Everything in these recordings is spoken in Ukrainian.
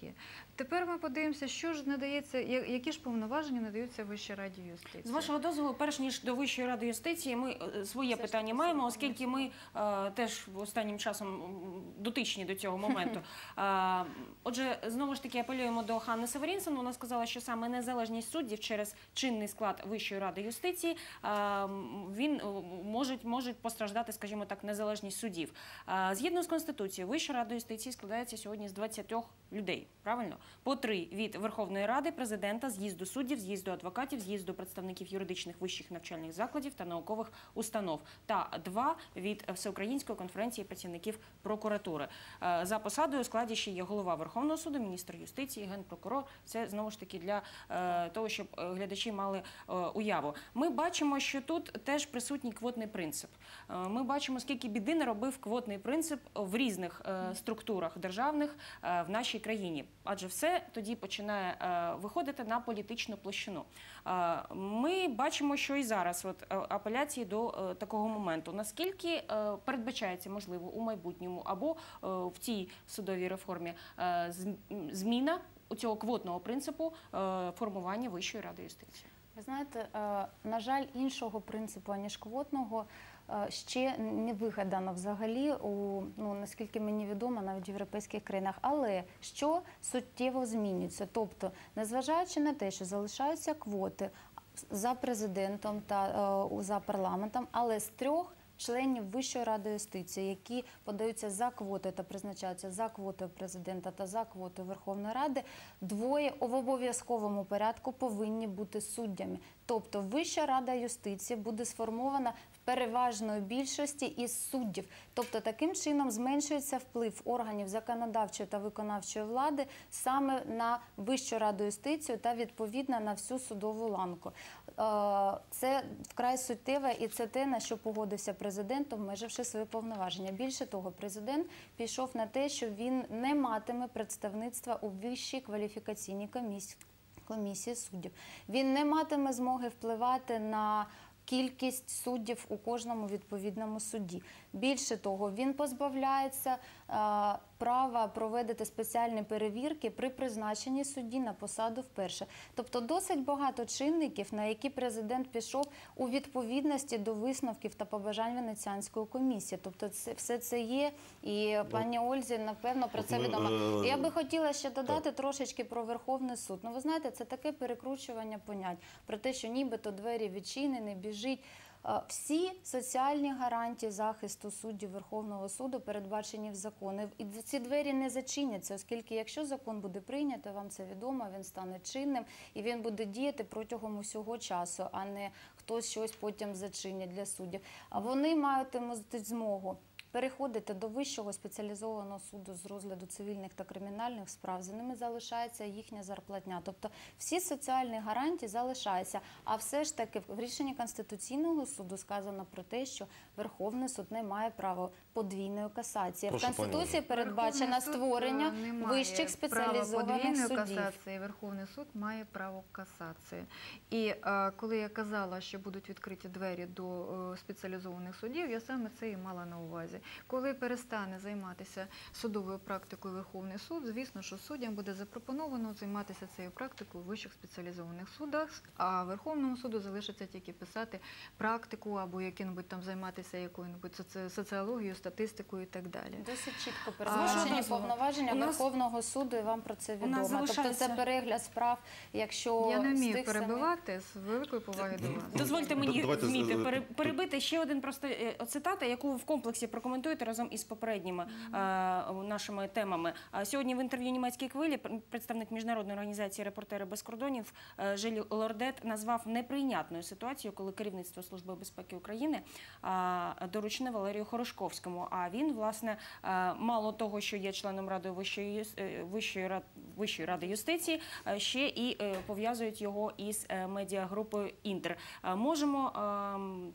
таке. Тепер ми подивимося, що ж надається, які ж повноваження надаються Вищій раді юстиції. З вашого дозволу, перш ніж до Вищої ради юстиції, ми е, своє Все питання маємо, оскільки ми е, теж останнім часом дотичні до цього моменту. Е, отже, знову ж таки апелюємо до Ханни Северінсон. Вона сказала, що саме незалежність суддів через чинний склад Вищої ради юстиції е, він е, можуть, можуть постраждати, скажімо так, незалежність суддів. Е, згідно з конституцією, Вища рада юстиції складається сьогодні з 20 людей. Правильно, по три від Верховної Ради, президента, з'їзду суддів, з'їзду адвокатів, з'їзду представників юридичних вищих навчальних закладів та наукових установ, та два від Всеукраїнської конференції працівників прокуратури. Е, За посадою у складі ще є голова Верховного суду, міністр юстиції, генпрокурор. Це знову ж таки для е, того, щоб е, глядачі мали уяву. Ми бачимо, що тут теж присутній квотний принцип. Ми бачимо, скільки біди наробив квотний принцип в різних структурах державних в нашій країні, адже все тоді починає е, виходити на політичну площину. Е, Ми бачимо, що і зараз от е, апеляції до такого моменту. Наскільки передбачається можливо у майбутньому або в цій судовій реформі зміна цього квотного принципу формування Вищої ради юстиції? Ви знаєте, на жаль, іншого принципу аніж квотного ще не вигадано взагалі у ну наскільки мені відомо, навіть в європейських країнах. Але що суттєво змінюється? Тобто, незважаючи на те, що залишаються квоти за президентом та е, за парламентом, але з трьох. Членів Вищої ради юстиції, які подаються за квоти та призначаються за квотою президента та за квотою Верховної Ради, двоє в обов'язковому порядку повинні бути суддями. Тобто Вища рада юстиції буде сформована переважної більшості із суддів. Тобто таким чином зменшується вплив органів законодавчої та виконавчої влади саме на Вищу раду юстицію та відповідно на всю судову ланку. Е, Це вкрай суттєве і це те, на що погодився президент, обмеживши свої повноваження. Більше того, президент пішов на те, що він не матиме представництва у вищій кваліфікаційній комісії комісії суддів. Він не матиме змоги впливати на кількість суддів у кожному відповідному суді. Більше того, він позбавляється права проводити спеціальні перевірки при призначенні судді на посаду вперше. Тобто досить багато чинників, на які президент пішов у відповідності до висновків та побажань Венеціанської комісії. Тобто, це все це є, і пані Ользі напевно про це відомо. е, Я би хотіла ще додати трошечки про Верховний суд. Ну, ви знаєте, це таке перекручування понять про те, що нібито двері відчинені, біжить. Е, Всі соціальні гарантії захисту суддів Верховного суду передбачені в законі. І ці двері не зачиняться, оскільки якщо закон буде прийнято, вам це відомо, він стане чинним і він буде діяти протягом усього часу, а не хтось щось потім зачинять для суддів. А вони матимуть змогу переходити до вищого спеціалізованого суду з розгляду цивільних та кримінальних справ. За ними залишається їхня зарплатня. Тобто всі соціальні гарантії залишаються. А все ж таки в рішенні Конституційного суду сказано про те, що Верховний суд не має права подвійної касації. Прошу, в Конституції пані передбачено Верховний створення е, має вищих спеціалізованих судів. касації. Верховний суд має право касації. І е, коли я казала, що будуть відкриті двері до е, спеціалізованих судів, я саме це і мала на увазі. Коли перестане займатися судовою практикою Верховний суд, звісно, що суддям буде запропоновано займатися цією практикою в вищих спеціалізованих судах, а Верховному суду залишиться тільки писати практику або яким-небудь там займатися якою-небудь соціологією, статистикою і так далі. Досить чітко передбачені повноваження нас- Верховного суду, і вам про це відомо. Тобто це перегляд справ, якщо Я не вмію самих- перебивати з великою повагою до вас. Дозвольте мені вміти перебити ще один просто е, цитата, яку в комплексі прокоментуєте разом із попередніми е, нашими темами. Сьогодні в інтерв'ю німецькій хвилі представник міжнародної організації Репортери без кордонів е, Жиль Лордет назвав неприйнятною ситуацію, коли керівництво Служби безпеки України доручне Валерію Хорошковському. А він, власне, е, мало того, що є членом ради Вищої Вищої Вищої ради юстиції, ще і пов'язують його із медіагрупою Інтер. Можемо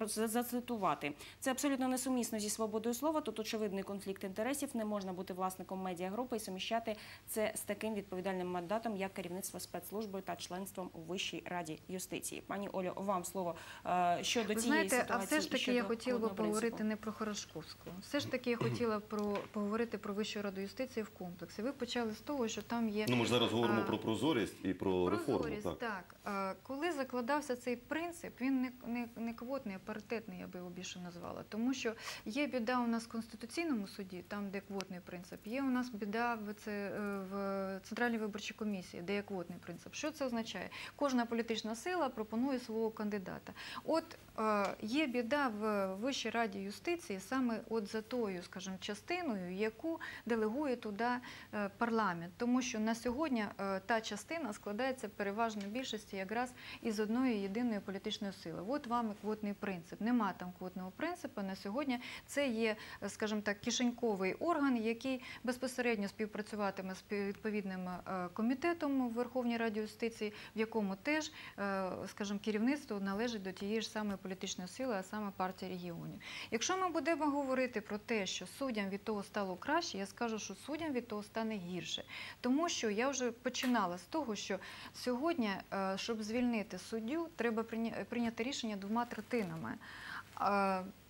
ем, зацитувати. Це абсолютно несумісно зі свободою слова. Тут очевидний конфлікт інтересів. Не можна бути власником медіагрупи і суміщати це з таким відповідальним мандатом, як керівництво спецслужбою та членством у Вищій раді юстиції. Пані Олю, вам слово е, щодо Ви цієї знаєте, а все ж таки я хотіла би поговорити не про Хорошковську. Все ж таки я хотіла про поговорити про Вищу раду юстиції в комплексі. Ви почали з того, що там є Ну, ми ж зараз говоримо А, про прозорість і про реформу. Прозорість, Так. так. Коли закладався цей принцип, він не, не, не квотний, а паритетний, я би його більше назвала. Тому що є біда у нас в Конституційному суді, там, де квотний принцип, є у нас біда в, це, е, в Центральній виборчій комісії, де є квотний принцип. Що це означає? Кожна політична сила пропонує свого кандидата. От е, є біда в Вищій раді юстиції саме от за тою, скажімо, частиною, яку делегує туди е, парламент, тому що на сьогодні та частина складається переважно більшості якраз із одної єдиної політичної сили. От вам і квотний принцип. Нема там квотного принципу. На сьогодні це є, е, скажімо так, кишеньковий орган, який безпосередньо співпрацюватиме з відповідним е, комітетом в Верховній Раді юстиції, в якому теж, е, скажімо, керівництво належить до тієї ж самої політичної сили, а саме партія регіонів. Якщо ми будемо говорити про те, що суддям від того стало краще, я скажу, що суддям від того стане гірше. Тому що я вже починала з того, що сьогодні, щоб звільнити суддю, треба прийняти рішення двома третинами.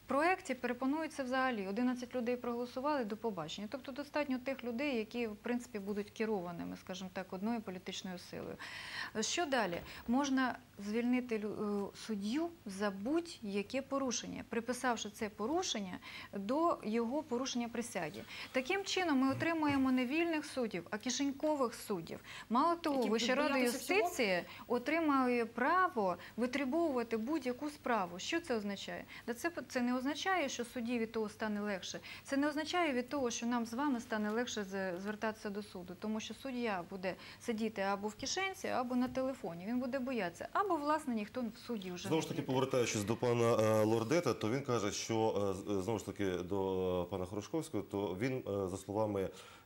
Проєкті перепонується взагалі 11 людей проголосували до побачення. Тобто достатньо тих людей, які в принципі будуть керованими, скажімо так, одною політичною силою. Що далі? Можна звільнити е, суддю за будь-яке порушення, приписавши це порушення до його порушення присяги. Таким чином ми отримуємо не вільних суддів, а кишенькових суддів. Мало того, Вища рада юстиції отримує право витребовувати будь-яку справу. Що це означає? Це, це не означає, що судді від того стане легше. Це не означає від того, що нам з вами стане легше звертатися до суду, тому що суддя буде сидіти або в кишенці, або на телефоні. Він буде боятися, або власне ніхто в суді вже Знову ж таки, повертаючись до пана е, Лордета, то він каже, що е, знову ж таки до е, пана Хорошковського, то він, е, за словами е,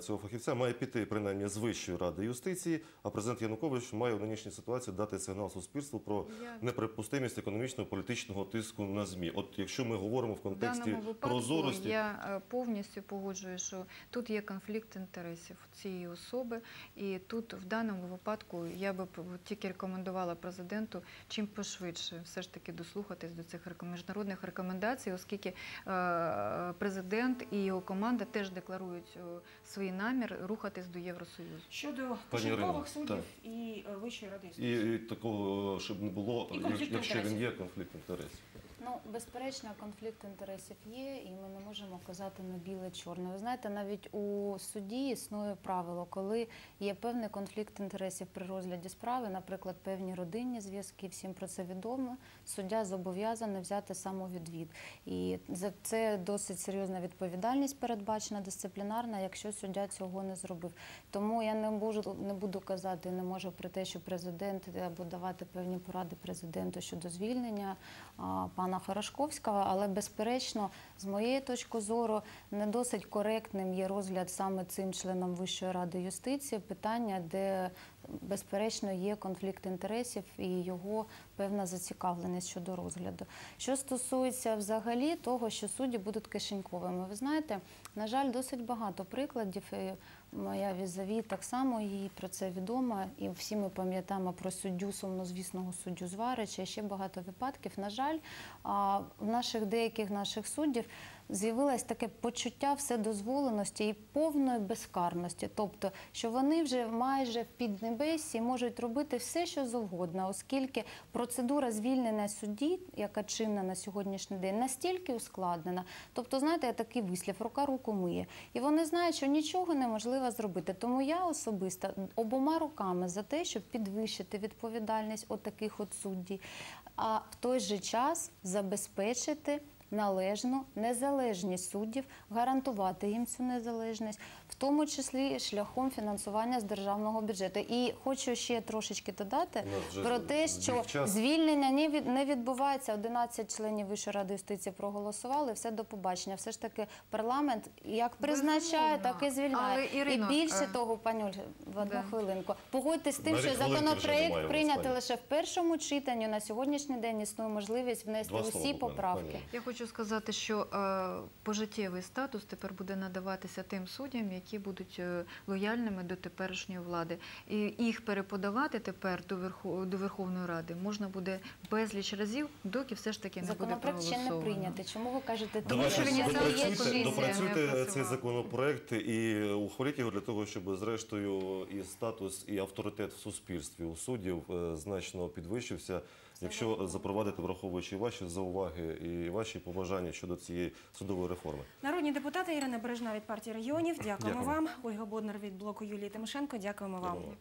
цього фахівця, має піти принаймні з Вищої ради юстиції, а президент Янукович має в нинішній ситуації дати сигнал суспільству про неприпустимість економічного політичного тиску на ЗМІ. От якщо ми говоримо в контексті прозорості, я е, повністю погоджую, що тут є конфлікт інтересів цієї особи, і тут в даному випадку я би тільки рекомендувала президенту чим пошвидше все ж таки дослухатись до цих міжнародних рекомендацій, оскільки е, президент і його команда теж декларують е, свій намір рухатись до Євросоюзу. щодо кишенькових суддів так. і е, Вищої ради і, і такого, щоб не було, І якщо він є конфлікт інтересів. Ну, безперечно, конфлікт інтересів є, і ми не можемо казати на біле чорне. Ви знаєте, навіть у суді існує правило, коли є певний конфлікт інтересів при розгляді справи, наприклад, певні родинні зв'язки, всім про це відомо. Суддя зобов'язаний взяти самовідвід. І за це досить серйозна відповідальність передбачена дисциплінарна, якщо суддя цього не зробив. Тому я не можу не буду казати, не можу про те, що президент або давати певні поради президенту щодо звільнення а, пана Харашковського, але безперечно, з моєї точки зору, не досить коректним є розгляд саме цим членом Вищої ради юстиції питання, де безперечно є конфлікт інтересів і його певна зацікавленість щодо розгляду. Що стосується взагалі того, що судді будуть кишеньковими, ви знаєте, на жаль, досить багато прикладів. Моя візаві так само їй про це відомо, і всі ми пам'ятаємо про суддю, сумнозвісного суддю Зварича, ще багато випадків. На жаль, в наших деяких наших суддів з'явилось таке почуття вседозволеності і повної безкарності, тобто, що вони вже майже в піднебесі можуть робити все, що завгодно, оскільки процедура звільнення судді, яка чинна на сьогоднішній день, настільки ускладнена. Тобто, знаєте, такий вислів, рука руку миє. І вони знають, що нічого неможливо зробити. Тому я особисто обома руками за те, щоб підвищити відповідальність от таких от суддів, а в той же час забезпечити належну незалежність суддів, гарантувати їм цю незалежність, в тому числі шляхом фінансування з державного бюджету. І хочу ще трошечки додати про те, що час. звільнення не від не відбувається. 11 членів Вищої ради юстиції проголосували. Все до побачення. Все ж таки парламент як призначає, так і звільняє. Але, і більше е, того, пані Ольга, в одну да. хвилинку. Погодьтесь з тим, Навіть що законопроект немає прийнятий лише в першому читанні. На сьогоднішній день існує можливість внести Два усі поправки. Я хочу хочу сказати, що е, пожиттєвий статус тепер буде надаватися тим суддям, які будуть е, лояльними до теперішньої влади. І їх переподавати тепер до, Верху, до Верховної Ради можна буде безліч разів, доки все ж таки не буде Законопроект ще не прийнятий. Чому ви кажете, Тому що він допрацюйте, допрацюйте цей законопроект і ухваліть його для того, щоб зрештою і статус, і авторитет в суспільстві у суддів е, значно підвищився. Якщо запровадити, враховуючи ваші зауваги і ваші побажання щодо цієї судової реформи. Народні депутати Ірина Бережна від партії регіонів. Дякуємо Дякуємо. вам. Ольга Боднар від блоку Юлії Тимошенко. Дякуємо вам. Дякую.